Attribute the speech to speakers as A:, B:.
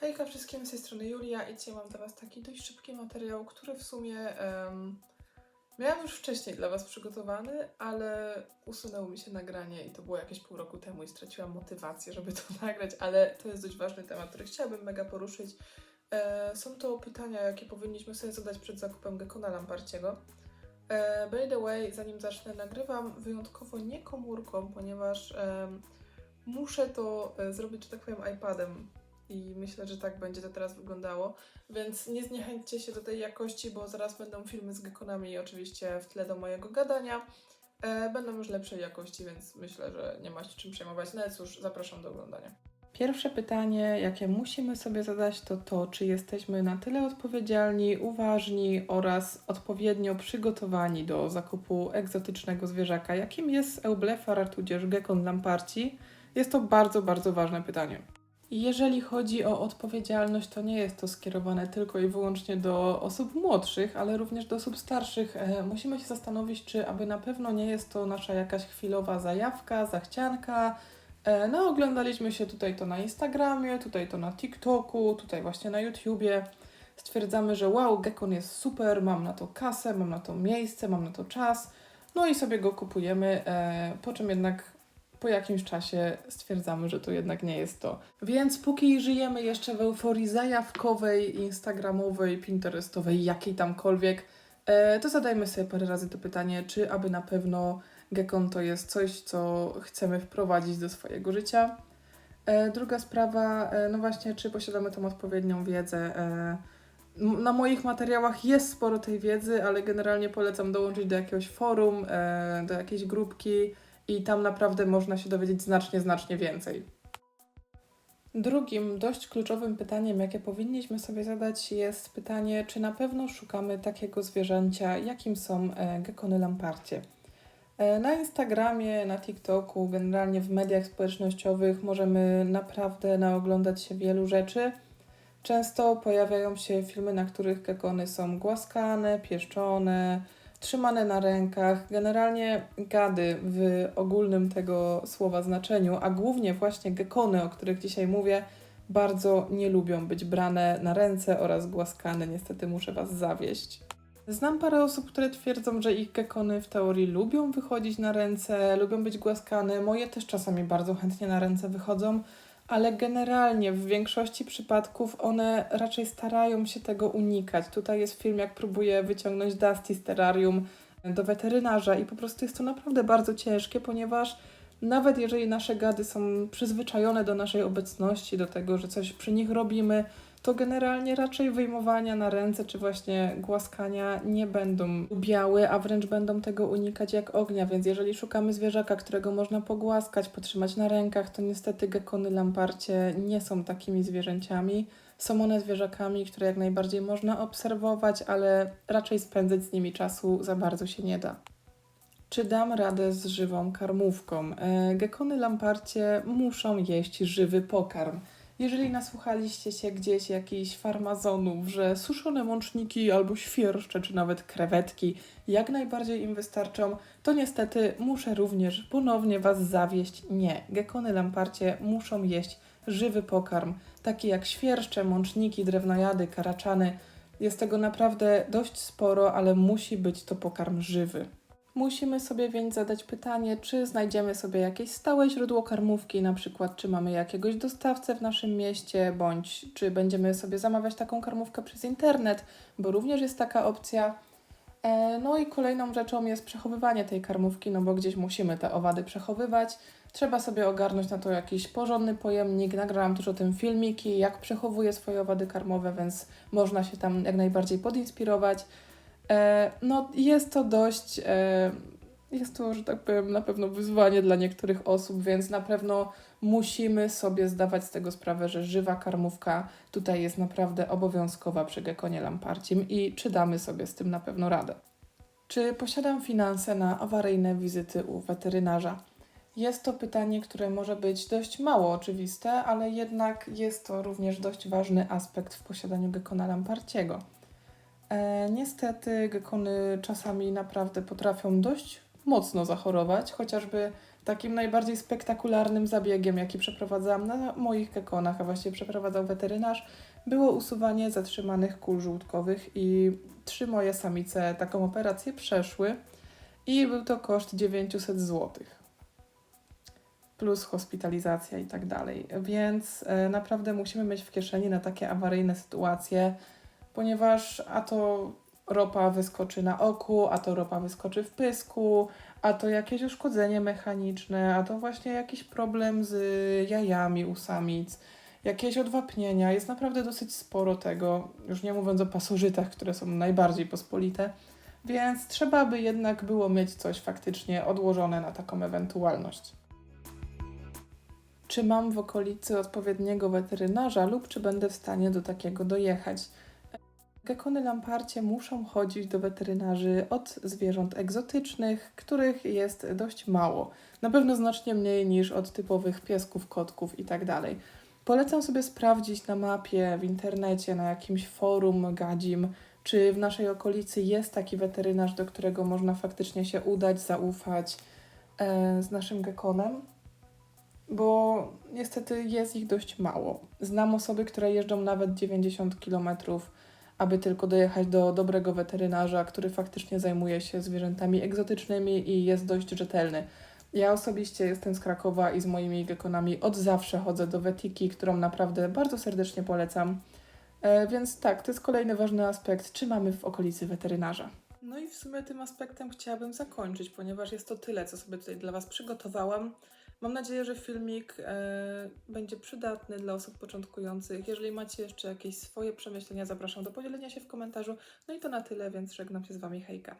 A: Hejka wszystkim, z tej strony Julia i dzisiaj mam dla Was taki dość szybki materiał, który w sumie em, miałam już wcześniej dla Was przygotowany, ale usunęło mi się nagranie i to było jakieś pół roku temu i straciłam motywację, żeby to nagrać, ale to jest dość ważny temat, który chciałabym mega poruszyć. E, są to pytania, jakie powinniśmy sobie zadać przed zakupem Gekona Lamparciego. E, by the way, zanim zacznę, nagrywam wyjątkowo nie komórką, ponieważ em, muszę to e, zrobić, że tak powiem, iPadem i myślę, że tak będzie to teraz wyglądało. Więc nie zniechęćcie się do tej jakości, bo zaraz będą filmy z gekonami oczywiście w tle do mojego gadania. E, będą już lepszej jakości, więc myślę, że nie ma się czym przejmować. No cóż, zapraszam do oglądania. Pierwsze pytanie, jakie musimy sobie zadać, to to, czy jesteśmy na tyle odpowiedzialni, uważni oraz odpowiednio przygotowani do zakupu egzotycznego zwierzaka, jakim jest Eublefar tudzież Gekon Lamparci. Jest to bardzo, bardzo ważne pytanie. Jeżeli chodzi o odpowiedzialność, to nie jest to skierowane tylko i wyłącznie do osób młodszych, ale również do osób starszych. E, musimy się zastanowić, czy aby na pewno nie jest to nasza jakaś chwilowa zajawka, zachcianka. E, no, oglądaliśmy się tutaj to na Instagramie, tutaj to na TikToku, tutaj właśnie na YouTubie. Stwierdzamy, że wow, Gekon jest super, mam na to kasę, mam na to miejsce, mam na to czas. No i sobie go kupujemy, e, po czym jednak po jakimś czasie stwierdzamy, że to jednak nie jest to. Więc póki żyjemy jeszcze w euforii zajawkowej, instagramowej, pinterestowej, jakiej tamkolwiek, e, to zadajmy sobie parę razy to pytanie, czy aby na pewno Gekon to jest coś, co chcemy wprowadzić do swojego życia. E, druga sprawa, e, no właśnie, czy posiadamy tą odpowiednią wiedzę. Na moich materiałach jest sporo tej wiedzy, ale generalnie polecam dołączyć do jakiegoś forum, do jakiejś grupki, i tam naprawdę można się dowiedzieć znacznie, znacznie więcej. Drugim dość kluczowym pytaniem, jakie powinniśmy sobie zadać, jest pytanie, czy na pewno szukamy takiego zwierzęcia, jakim są e, gekony lamparcie. E, Na Instagramie, na TikToku, generalnie w mediach społecznościowych możemy naprawdę naoglądać się wielu rzeczy. Często pojawiają się filmy, na których gekony są głaskane, pieszczone, trzymane na rękach, generalnie gady w ogólnym tego słowa znaczeniu, a głównie właśnie gekony, o których dzisiaj mówię, bardzo nie lubią być brane na ręce oraz głaskane. Niestety muszę Was zawieść. Znam parę osób, które twierdzą, że ich gekony w teorii lubią wychodzić na ręce, lubią być głaskane. Moje też czasami bardzo chętnie na ręce wychodzą, ale generalnie w większości przypadków one raczej starają się tego unikać. Tutaj jest film, jak próbuje wyciągnąć Dusty z terrarium do weterynarza i po prostu jest to naprawdę bardzo ciężkie, ponieważ nawet jeżeli nasze gady są przyzwyczajone do naszej obecności, do tego, że coś przy nich robimy, to generalnie raczej wyjmowania na ręce czy właśnie głaskania nie będą lubiały, a wręcz będą tego unikać jak ognia. Więc jeżeli szukamy zwierzaka, którego można pogłaskać, potrzymać na rękach, to niestety gekony lamparcie nie są takimi zwierzęciami. Są one zwierzakami, które jak najbardziej można obserwować, ale raczej spędzać z nimi czasu za bardzo się nie da. Czy dam radę z żywą karmówką? E, gekony lamparcie muszą jeść żywy pokarm. Jeżeli nasłuchaliście się gdzieś jakichś farmazonów, że suszone mączniki albo świerszcze, czy nawet krewetki jak najbardziej im wystarczą, to niestety muszę również ponownie Was zawieść. Nie, gekony lamparcie muszą jeść żywy pokarm, taki jak świerszcze, mączniki, drewnojady, karaczany. Jest tego naprawdę dość sporo, ale musi być to pokarm żywy. Musimy sobie więc zadać pytanie, czy znajdziemy sobie jakieś stałe źródło karmówki, na przykład czy mamy jakiegoś dostawcę w naszym mieście, bądź czy będziemy sobie zamawiać taką karmówkę przez internet, bo również jest taka opcja. E, No i kolejną rzeczą jest przechowywanie tej karmówki, no bo gdzieś musimy te owady przechowywać. Trzeba sobie ogarnąć na to jakiś porządny pojemnik. Nagrałam też o tym filmiki, jak przechowuję swoje owady karmowe, więc można się tam jak najbardziej podinspirować. E, No, jest to dość. e, Jest to, że tak powiem, na pewno wyzwanie dla niektórych osób, więc na pewno musimy sobie zdawać z tego sprawę, że żywa karmówka tutaj jest naprawdę obowiązkowa przy gekonie lamparcim i czy damy sobie z tym na pewno radę. Czy posiadam finanse na awaryjne wizyty u weterynarza? Jest to pytanie, które może być dość mało oczywiste, ale jednak jest to również dość ważny aspekt w posiadaniu gekona lamparciego. E, niestety gekony czasami naprawdę potrafią dość mocno zachorować, chociażby Takim najbardziej spektakularnym zabiegiem, jaki przeprowadzałam na moich gekonach, a właściwie przeprowadzał weterynarz, było usuwanie zatrzymanych kul żółtkowych i trzy moje samice taką operację przeszły i był to koszt 900 zł. Plus hospitalizacja i tak dalej. Więc e, naprawdę musimy mieć w kieszeni na takie awaryjne sytuacje, ponieważ a to ropa wyskoczy na oku, a to ropa wyskoczy w pysku, a to jakieś uszkodzenie mechaniczne, a to właśnie jakiś problem z jajami u samic, jakieś odwapnienia. Jest naprawdę dosyć sporo tego, już nie mówiąc o pasożytach, które są najbardziej pospolite. Więc trzeba by jednak było mieć coś faktycznie odłożone na taką ewentualność. Czy mam w okolicy odpowiedniego weterynarza lub czy będę w stanie do takiego dojechać? Gekony lamparcie muszą chodzić do weterynarzy od zwierząt egzotycznych, których jest dość mało. Na pewno znacznie mniej niż od typowych piesków, kotków itd. Polecam sobie sprawdzić na mapie, w internecie, na jakimś forum gadzim, czy w naszej okolicy jest taki weterynarz, do którego można faktycznie się udać, zaufać e, z naszym gekonem bo niestety jest ich dość mało. Znam osoby, które jeżdżą nawet 90 km, aby tylko dojechać do dobrego weterynarza, który faktycznie zajmuje się zwierzętami egzotycznymi i jest dość rzetelny. Ja osobiście jestem z Krakowa i z moimi gekonami od zawsze chodzę do Wetiki, którą naprawdę bardzo serdecznie polecam. E, więc tak, to jest kolejny ważny aspekt, czy mamy w okolicy weterynarza. No i w sumie tym aspektem chciałabym zakończyć, ponieważ jest to tyle, co sobie tutaj dla Was przygotowałam. Mam nadzieję, że filmik e, będzie przydatny dla osób początkujących. Jeżeli macie jeszcze jakieś swoje przemyślenia, zapraszam do podzielenia się w komentarzu. No i to na tyle, więc żegnam się z Wami. Hejka.